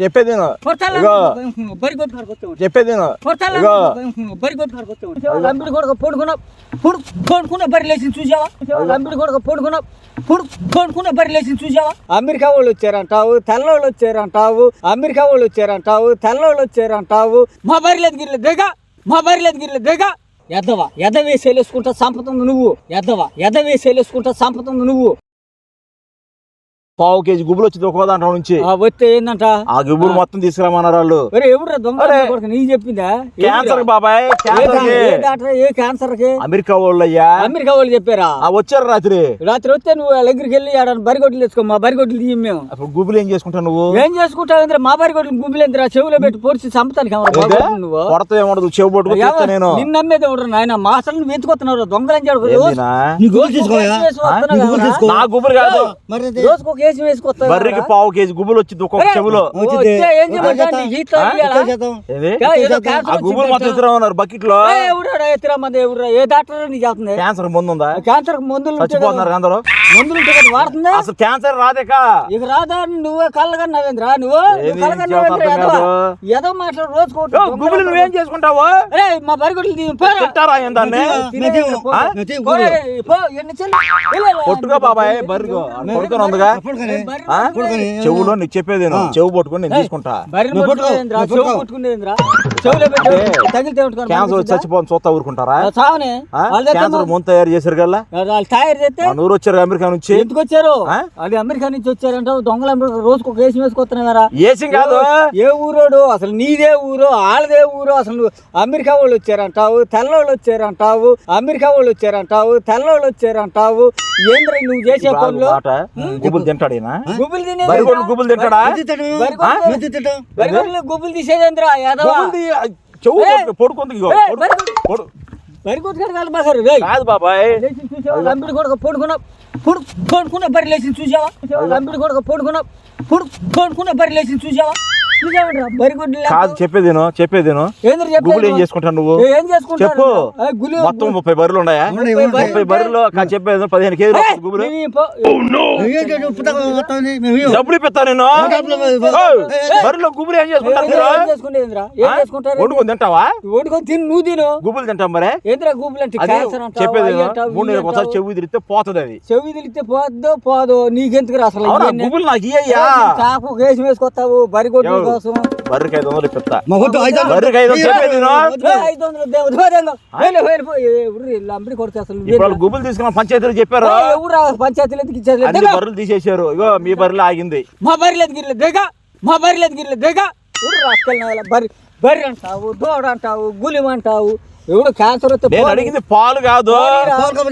చెప్పేది. చెప్పేది విను. కొట్టాలా? ఇగో. బరి కొట్టు కాడికి వచ్చావు. లంబిడి కొడుకు పడుకున్న పుడు పడుకున్న బరి లేచి చూసావా? లంబిడి కొడుకు పడుకున్న పుడు పడుకున్న బరి లేచి చూసావా? అమెరికా వాళ్ళు వచ్చారంటావు తెల్లోళ్ళు వచ్చారంటావు అమెరికా వాళ్ళు వచ్చారంటావు తెల్లోళ్ళు వచ్చారంటావు. మా బరి లేదు గిర్లేదు దిగ మా బరి లేదు గిర్లేదు దిగ. ఎద్దవా? ఎద వేసి వెళ్ళేసుకుంటా సంపతుంది నువ్వు. ఎద్దవా? ఎద వేసి వెళ్ళేసుకుంటా సంపతుంది నువ్వు. పావు కేజీ గుబులు వచ్చింది ఒక దాంట్లో నుంచి. ఆ వస్తే ఏందంట? ఆ గుబులు మొత్తం తీసుకురామన్నారు వాళ్ళు చెప్పిందా? క్యాన్సర్ బాబాయ్ ఏ క్యాన్సర్ డా- ఏ డాక్టర్ ఏ క్యాన్సర్కి? అమెరికా వాళ్ళు అయ్యా అమెరికా వాళ్ళు చెప్పారా? ఆ వచ్చారు రాత్రి. రాత్రి వస్తే నువ్వు వాళ్ళ దగ్గరికి వెళ్ళి ఆడ బరిగొడ్లు తెచ్చుకో మా బరిగొడ్లు తీయం మేము. అప్పుడు గుబులు ఏం చేసుకుంటావు నువ్వు? ఏం చేసుకుంటావు మా బరిగొడ్లు గుంపులేంద్రా చెవులో పెట్టి పొడిచి చంపుతానికి నువ్వు. కొడత ఏమడదు చెవు పట్టుకు నేను. నిన్ను నమ్మేది ఎవరు నాయన? మా అసలు నువ్వు వెతుకొస్తున్నావు దొంగలని? నీ? గుబులు కాదు. మరి రోజుకు ఒక కేసు వేసుకొస్తావు బర్రికి పావు కేజీ గుబులు వచ్చింది ఒక్కొక్క చెవులో. వచ్చే ఆ గుబులు మొత్తం. ఇద్దరు ఉన్నారు బకెట్లో ఏ, ఎవడురా ఎత్తురా మంది ఎవడురా? ఏ డాక్టర్ నీకు చెప్తుంది క్యాన్సర్ ముందు ఉందా? క్యాన్సర్ మందులు చచ్చిపోతున్నారు. అందరూ. మందులు వాడుతుందా? అసలు క్యాన్సర్ రాదేక? ఇక రాదా? నువ్వే కళ్ళగన్నావేంద్రా నువ్వు? ఏంది కళ్ళగన్నావేంద్రా మాట్లాడు రోజుకోటి గుబులు నువ్వేం చేసుకుంటావు? అరే మా బరిగొడ్లు. తింటారా బాబాయ్ పడుకొని ఉందిగా? పడుకొని. చెవులో నీకు చెప్పేది చెవు పట్టుకొని నేను తీసుకుంటా. క్యాన్సర్ వచ్చి? చచ్చిపోని చూస్తా ఊరుకుంటారా? చావనే. క్యాన్సర్ ముందు తయారు చేశారు కదా వాళ్ళు తయారు చేస్తే మన ఊరు వచ్చారు అమెరికా నుంచి. ఎందుకు వచ్చారు? అది అమెరికా నుంచి వచ్చారంట దొంగలు అమెరికా రోజుకు ఒక కేసు వేసుకొస్తున్నారా ఏసం కాదు. ఏ ఊరోడు? అసలు నీదే ఊరు వాళ్ళదే ఊరు అసలు అమెరికా వాళ్ళు వచ్చారంటావు తెల్లోళ్ళు వచ్చారంటావు అమెరికా వాళ్ళు వచ్చారంటావు తెల్లోళ్ళు వచ్చారంటావు. ఏంద్ర నువ్వు చేసే పనులు? గుబులు తింటాడు గుబులు తినే గుబులు తింటాడా? గుబులు తీసేదేంద్రా యాదవా చెవు పడుకుంది కాదు బాబాయ్. లంబిడి కొడుకు పడుకున్న పుడు పడుకున్న బరి లేచి చూసావా? లంబిడి కొడుకు పడుకున్న పుడు పడుకున్న బరి లేచి చూసావా? కాదు చెప్పేది నేను, చెప్పేది నేను. ఏంద్ర చెప్పేది? గుబులు ఏం? చేసుకుంటావు నువ్వు? ఏ- ఏం చేసుకుంటారు చెప్పు. మొత్తం ముప్పై బర్రెలు ఉన్నాయా? ముప్పై బర్రెలు చెప్పేది పదిహేను కేజీలు గుబులు ఇవ్వం. డబ్బులు ఇప్పిస్తా నేను బర్రెలో గుబులు ఏం ఏ- చేసుకుంటారు వండుకొని తింటావా? వండుకొని తిని నువ్వు తిను. గుబులు తింటాం మరే. ఏంద్రా గూపులు అంటే చెప్పేది మూడు నెలలకు ఒకసారి. చెవి తిరిగితే పోతుంది అది. చెవి తిరిగితే పోద్దో పోదో నీకెందుకు అసలు? గుబులు నాకు ఇయ్యా చాకు కేసు వేసుకొస్తావు బరి కొట్టు ఎవరు? కోసం. బర్రెకి ఐదు వందలు. ఇప్పిస్తా. బర్రెకి ఐదు చెప్పేది లంబడి అసలు? ఇప్పుడు గుబులు తీసుకున్న పంచాయతీలు చెప్పారు? ఎవరు పంచాయతీలు ఎందుకు అన్ని. బర్రెలు తీసేశారు. ఇగో మీ బర్రెలు ఆగింది. మా బరి లేదు గిర్లేదు దిగ. మా బరి లేదు గిర్లేదు దిగ. ఎవరు రాసుకెళ్ళిన బరి బర్రె అంటావు దోడ అంటావు గులిం అంటావు. ఎవడు క్యాన్సర్ వస్తే నేను. అడిగింది పాలు కాదు.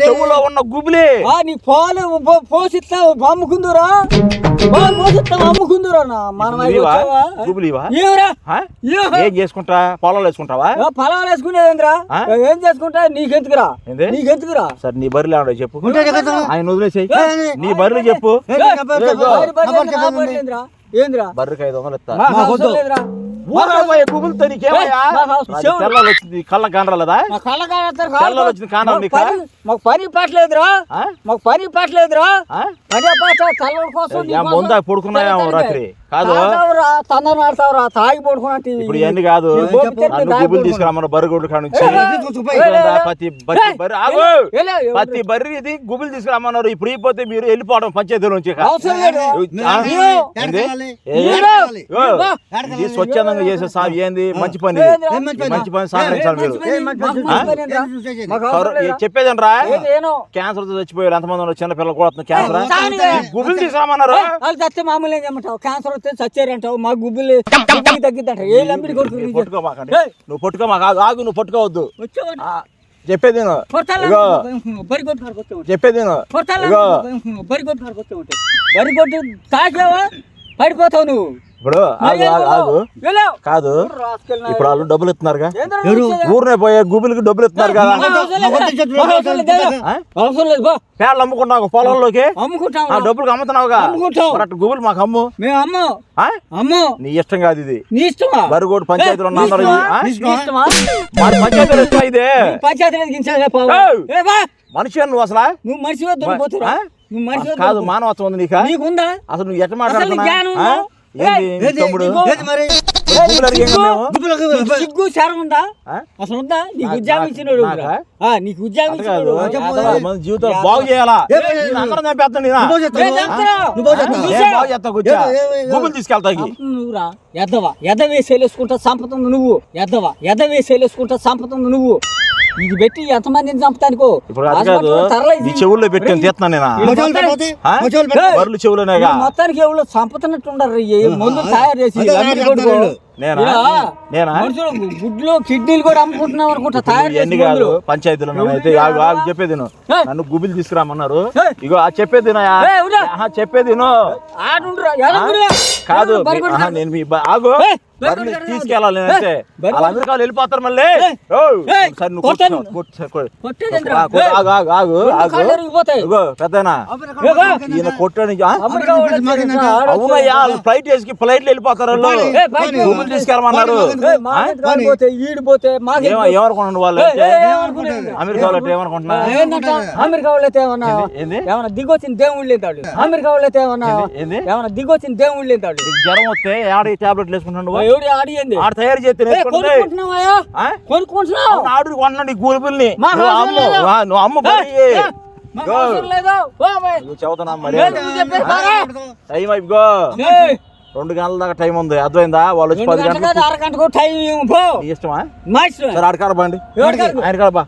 చెవులో ఉన్న గుబులే. ఆ, నీ పాలు పో- పోషిస్తావు అమ్ముకుందురా. పాలు పోషిస్తావు అమ్ముకుందురా? ఏం చేసుకుంటా? పొలాలు వేసుకుంటావా? పొలాలు వేసుకునేదేంద్రా ఆ? ఏం చేసుకుంటా? నీకెందుకురా? ఏంది? నీకెందుకురా? సరే నీ బర్రెలు ఏమన్నా చెప్పు. ఆయన వదిలేసాయి. నీ బర్రెలు చెప్పు? ఏంద్రా? బర్రెకి ఐదు వందలు ఇస్తా. మాకు మాకు అవసరం వద్దు. లేదురా. ఊరా పోయే గుబులతో నీకేమయ్యా ఏ, మాకు అవసరం- అది చెవులు. తెల్లాలు వచ్చింది కళ్ళ కానరాలేదా మా కళ్ళ కానొస్తారు, తెల్లాలు కాదు. వచ్చింది కానరా మాకు నీకా? పని- మాకు పని పట్టలేదురా ఆ? మాకు పని పట్టలేదురా ఆ? పని పాట తల్లడి కోసం నీ యా కోసం. ముందా పడుకున్నాయేమో రాత్రి కాదు తాగి పడుకున్నట్టు ఇప్పుడు ఇవన్నీ కాదు గుబులు. తీసుకురామన్న బర్రెగొడ్డు కాడ నుంచి బర్రె ఆగు బర్రె ఇది గుబులు తీసుకురామన్నారు ఇప్పుడు అయిపోతే మీరు వెళ్ళిపోవడం పంచాయతీ నుంచి. ఇది స్వచ్ఛందంగా చేసే సాగు ఏంది మంచి పని మంచి పని? సహకరించాలి మీరు ఏంది, ఏనో? క్యాన్సర్తో చచ్చిపోయారు ఎంతమంది ఉన్నారు చిన్న పిల్లలు కూడా క్యాన్సర్. గుబులు తీసుకురామన్నారు మామూలు క్యాన్సర్ వస్తే చచ్చారంటావు మా గుబ్బులు తగ్గిద్దంటారు ఏ లంబిడి కొడుకు నువ్వు? పట్టుకోమాకండి నువ్వు పట్టుకో మాకు ఆగు ఆగు నువ్వు పట్టుకోవద్దు. చెప్పేది బరి కొట్టు. చెప్పేది. బరి కొట్టు తాకావా పడిపోతావు నువ్వు. ఇప్పుడు ఆగు ఆగు ఆగు. వెళ్ళావు. కాదు. ఇప్పుడు వాళ్ళు డబ్బులు ఇస్తున్నారుగా? ఊరినే పోయే గుబులకి డబ్బులు ఇస్తున్నారు కదా. పేర్లు అమ్ముకున్నావు పొలంలోకి? అమ్ముకుంటాం ఆ డబ్బులకు అమ్ముతున్నావుగా? అటు గుబులు మాకు అమ్ము. మేము అమ్మో. ఆ? అమ్మో. నీ ఇష్టం కాదు ఇది. నీ ఇష్టమా? బరుగోడు పంచాయతీలో ఉన్న నీ అందరూ ఇష్టమా? ఇది, ఆ? నీ ఇష్టమా? మరి పంచాయతీలో ఇష్టం ఇదే? మనిషి నువ్వు అసలు? నువ్వు మనిషి కాదు మానవత్వం ఉంది నీకా? నీకుందా? అసలు నువ్వు ఎట్లా మాట్లాడుతున్నా సిగ్గు? శరం ఉందా? అసలు ఉందా నీకు ఉద్యోగం ఇచ్చినోడు నాకా? ఉద్యోగం. ఇచ్చినోడు. మన జీవితం బాగు చేయాలా పని నేను అందరం చంపేస్తాను నేనా? నువ్వు ఎద్దవా ఎద ఎద్దవా ఎద వేసేసుకుంటా చంపుతుంది నువ్వు ఇది పెట్టి ఎంతమందిని చంపుతానికో? ఇప్పుడు అది కాదు. ఈ చెవుల్లో పెట్టి తీస్తున్నాను నేనా? బర్రెలు చెవులోనేగా మొత్తానికి ఎవరు చంపుతున్నట్టు ఉండరు ఈ మందు తయారు చేసి గుడ్లు కిడ్నీలు కూడా అమ్ముకుంటున్నాం అనుకుంటా. తయారు ఎన్ని కాదు. మందులు. పంచాయతీలో అయితే చెప్పేది. నన్ను గుబిలు తీసుకురామన్నారు. ఇగో ఆ చెప్పేది చెప్పేది. ఆడుండ్రా. కాదు నేను మీ ఆగు. తీసుకెళ్ళాలి నేనైతే. ఏయ్, బరి వాళ్ళ అమెరికా వాళ్ళు వెళ్ళిపోతారు మళ్ళీ? సరే నువ్వు ఆగు ఆగు ఆగు ఆగు. పెద్దనా? ఈయన వాళ్ళు ఆడొచ్చారు. అవునయ్యా ఫ్లైట్ వేసి ఫ్లైట్ వెళ్ళిపోతారు వాళ్ళు. తీసుకెళ్ళమన్నారు ఏమనుకుంటున్నారు వాళ్ళు అంటే? అమెరికా వాళ్ళు అంటే ఏమనుకుంటున్నా? అమెరికా వాళ్ళైతే ఏమన్నా ఏంది? ఏంది? ఏమన్నా దిగొచ్చిన దేవుళ్ళు? ఏమన్నా దిగొచ్చిన దేవుళ్ళు జ్వరం వస్తే ఆడ టాబ్లెట్లు వేసుకుంటాను నువ్వు? ఎవడి ఆడియంది ఆడ తయారు చేస్తే కొనుక్కుంటున్నావా ఆడు కొన్నాడు మాకు నువ్వు అమ్ము నువ్వు చెబుతున్నా మరి. టైం అయిపో. ఏయ్, రెండు గంటల దాకా టైం ఉంది. అర్థమైందా? వాళ్ళు వచ్చి పది గంటలకు అరగంటకు టైం ఇవ్వు, పో. నీ ఇష్టమా? మా ఇష్టం. సరే బండి? ఆయన కాడ? బా?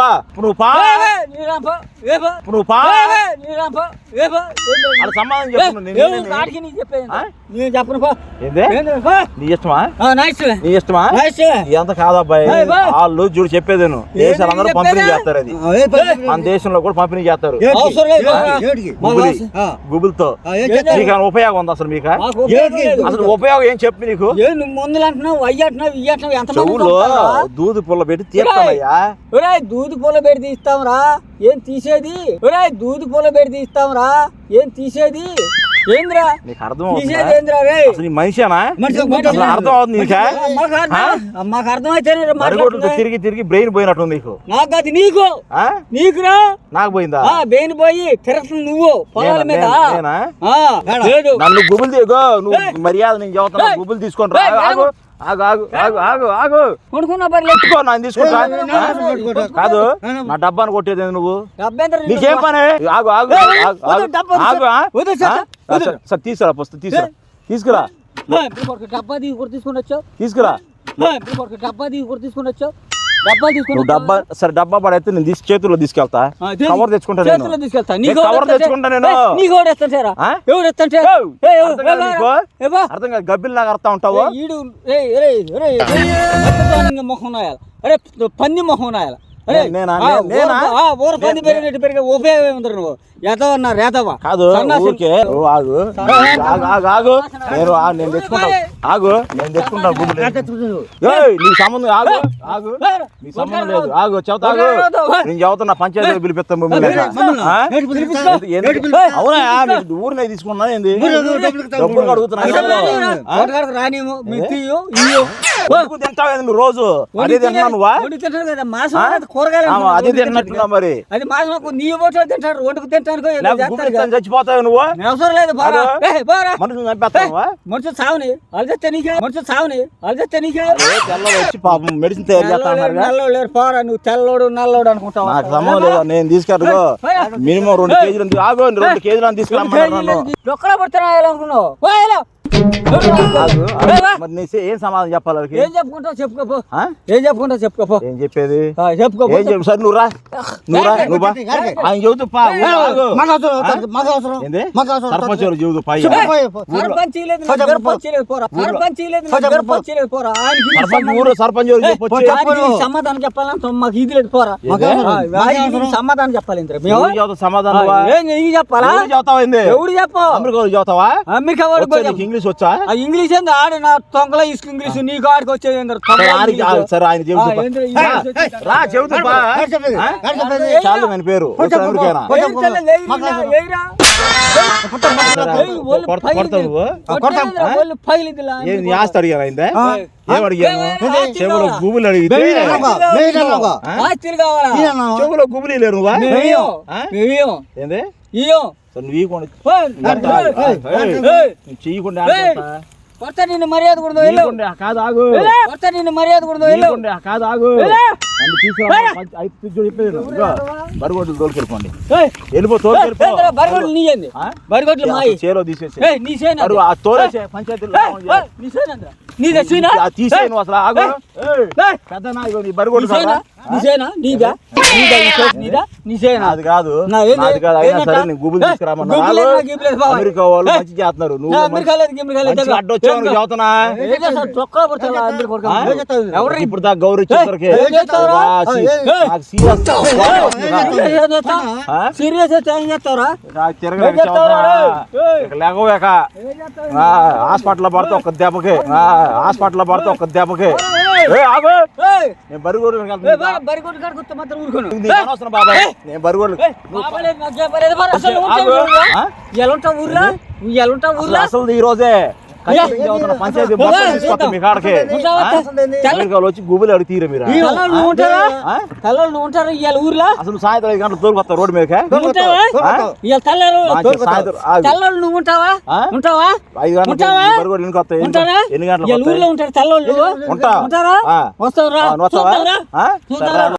బా, నువ్వు పా. నువ్వు పా. సమాధానం చెప్పు నేను చెప్పను. నీ ఇష్టమా? నా ఇష్టమే. ఎంత కాదబ్బాయి. వాళ్ళు చూడు చెప్పేది నువ్వు దేశాలు అందరూ? పంపిణీ చేస్తారు అది? మన దేశంలో కూడా పంపిణీ చేస్తారు. గుబుల్తో? నీకు ఏమైనా ఉపయోగం ఉంది అసలు? మీకు? మాకు. అసలు ఉపయోగం ఏం చెప్పు నీకు? ఏ నువ్వు మందులు అంటున్నావు అయ్యి అంటున్నావు ఇయ్యి అంటున్నావు ఎంత చెవులో దూది పుల్ల పెట్టి తీస్తానయ్యా ఒరాయ్ దూది పూల పెడి తీస్తాంరా ఏం తీసేది? ఒరాయ్ దూది పూల పెడి తీస్తాంరా ఏం తీసేది? ఏంద్రా నీకు అర్థం అవుతుందా ఏంద్రా రే అసలు నీ మనిషేనా మనిషి మనిషి. అసలు అర్థం అవుతుంది నీకా మాకు. తిరిగి తిరిగి బ్రెయిన్ పోయినట్టు నీకు నాకు అది నీకు ఆ? నీకురా నాకు పోయిందా ఆ బేని పోయి తిరగతుంది నువ్వు పొలాల నేనా? మీద నేనా? నేనా? ఆ, లేదు నన్ను గుబులు నువ్వు. మర్యాద నేను ఏయ్. గుబులు తీసుకొని రా ఏయ్, ఆగు ఆగు ఆగు ఆగు ఆగు ఆగు కొనుక్కున్నా పర్లేదు ఎత్తుకో నన్ను తీసుకుంటా? కాదు నా డబ్బాను కొట్టేది నువ్వు నీకేం పని ఆగు ఆగు ఆగు, ఆగు సార్, తీసుకురా ఫస్ట్ తీసుకురా తీసుకురా డబ్బా తీసుకొని వచ్చావు తీసుకురా డబ్బా తీసుకొని వచ్చావు నువ్వు డబ్బా సరే డబ్బా పడైతే నేను తీసి చేతుల్లో తీసుకెళ్తా. కవర్ తెచ్చుకుంటా చేతిలో నేను తీసుకెళ్తా. ఏ, నీకు కవర్? తెచ్చుకుంటా నేను. అర్థం కాదు నీకు? గబ్బిల్ ఉంటావు? మొహం అరే పంది మొహం నాయాలి కాదు నేను తెచ్చుకుంటా. ఆగు. నేను తెచ్చుకుంటా ఏయ్ నీకు సంబంధం ఆగు. ఆగు. నీకు సంబంధం లేదు. ఆగు చెబుతా ఆగు. నేను చెబుతున్నా పంచాయతీ పిలిపిస్తాను? అవునా మీకు ఊరినే తీసుకున్నా ఏంది? ఊరు డబ్బులు. అడుగుతున్నా ఆ? ఓటగాడికి రానివ్వు మీ తీయు ఇయ్యు. ఎందుకు తింటావు రోజు? అదే? అనేది కూరగాయలు అదే వండి తింటున్నట్టున్నా మరి. అది మాసం నీ తింటారు వండుకు. తిని చచ్చిపోతావు నువ్వు? అవసరం లేదు అదో. మనుషులు చంపేస్తావా? మనుషు సావుని నీకే సావుని. నీకే తెల్లలు వచ్చి పాపం మెడిసిన్ తయారు నల్లోడు లేరు పోరా నువ్వు తెల్లోడు నల్లోడు అనుకుంటావు? నాకు సంబంధం లేదు నేను తీసుకెళ్ళగో మినిమం రెండు కేజీలు ఆగు రెండు కేజీలు తీసుకురమ్మన్నారు నన్ను. డొక్కలో పడుతున్నా అనుకున్నావు? మరి నీ ఏం సమాధానం చెప్పాలి వాళ్ళకి? ఏం చెప్పుకుంటావు? చెప్పుకోపో. ఆ? ఏం చెప్పుకుంటావు? చెప్పుకోపో. ఏం చెప్పేది? ఆ, చెప్పుకోపో. ఏం చెప్పు సార్ నువ్వు రా. నువ్వు రా నువ్వు. ఆయన చెబుతూ పా సర్పంచ్ చెబుతూ పా సమాధానం చెప్పాలంటే మాకు ఇది లేదు పోరా. సమాధానం చెప్పాలి సమాధానం చెప్పాలా? ఎవడు చెప్పు? అమెరికా వాళ్ళు ఇంగ్లీష్ వచ్చా ఆ ఇంగ్లీష్ ఏంది ఆడు నా తొంగల ఇసుక ఇంగ్లీష్ నీ కాడికి వచ్చేది సరే, ఆయన రా, చెబుతూ ఆయన పేరు నీ ఆస్తి అయిందే చెవులో గుబులు అడిగితే? చెవులో గుబులు లేరు నువ్వా. ఏంది నువ్వు ఇవ్వకుండా నువ్వు. ఆడుకుంటా. కొడతా నిన్ను మర్యాద కూడా వెళ్ళు. ఇవ్వకుండా కాదు ఆగు. కొడతా నిన్ను మర్యాద కూడా వెళ్ళు. ఇవ్వకుండా కాదు ఆగు. ఐదు చూడు చెప్పేది బరిగొడ్లు తోలుకెళ్ళిపోండి. వెళ్ళిపో తోలుకెళ్ళిపో. బరిగొడ్లు నీయంది ఆ? బరిగొడ్లు మాయి. చేలో తీసేసి నీ అరువు ఆ తోలేసే పంచాయతీలో. నీదే సీనా? ఆ తీసేయి నువ్వు అసలు ఆగు. పెద్ద నీ నీదా? నీదా? ఈ నీదా? అది కాదు. కాదు అయినా? సరే నేను గూగుల్. అమెరికా వాళ్ళు మంచి చేస్తున్నారు. నువ్వు అమెరికా లేదు, గిమెరికా లేదు, చదువుతున్నా? చొక్కా కొడుకు? ఎవరు ఇప్పుడు దాకా గౌరవ సీరియస్ ఏం లేకపోయాక హాస్పిటల్లో పడితే ఒక్క దెబ్బకి. ఆ, హాస్పిటల్లో పడితే ఒక్క దెబ్బకి. నేను బరిగోడు ఏయ్, బా, బరిగొడ్డు కాడికి వస్తే మాత్రం ఊరుకోను. అనవసరం బాబాయ్ నేను బరిగోడు ఉంటావు ఊర్లో? ఎలా ఉంటావు ఊర్లో? అసలు ఈ రోజే వచ్చి గుబులు అడిగి తీరు మీరు? నువ్వు ఉంటారా ఇవాళ ఊర్లో? అసలు సాయంత్రం ఐదు గంటలు తోలుకొస్తా రోడ్డు మీదకే? నువ్వు ఉంటావా? నువ్వు ఉంటావా? ఐదు కొత్త ఉంటారా? ఎన్ని ఊర్లో? ఉంటారు తెల్లోళ్ళు ఉంటా. ఉంటారా. వస్తావురా.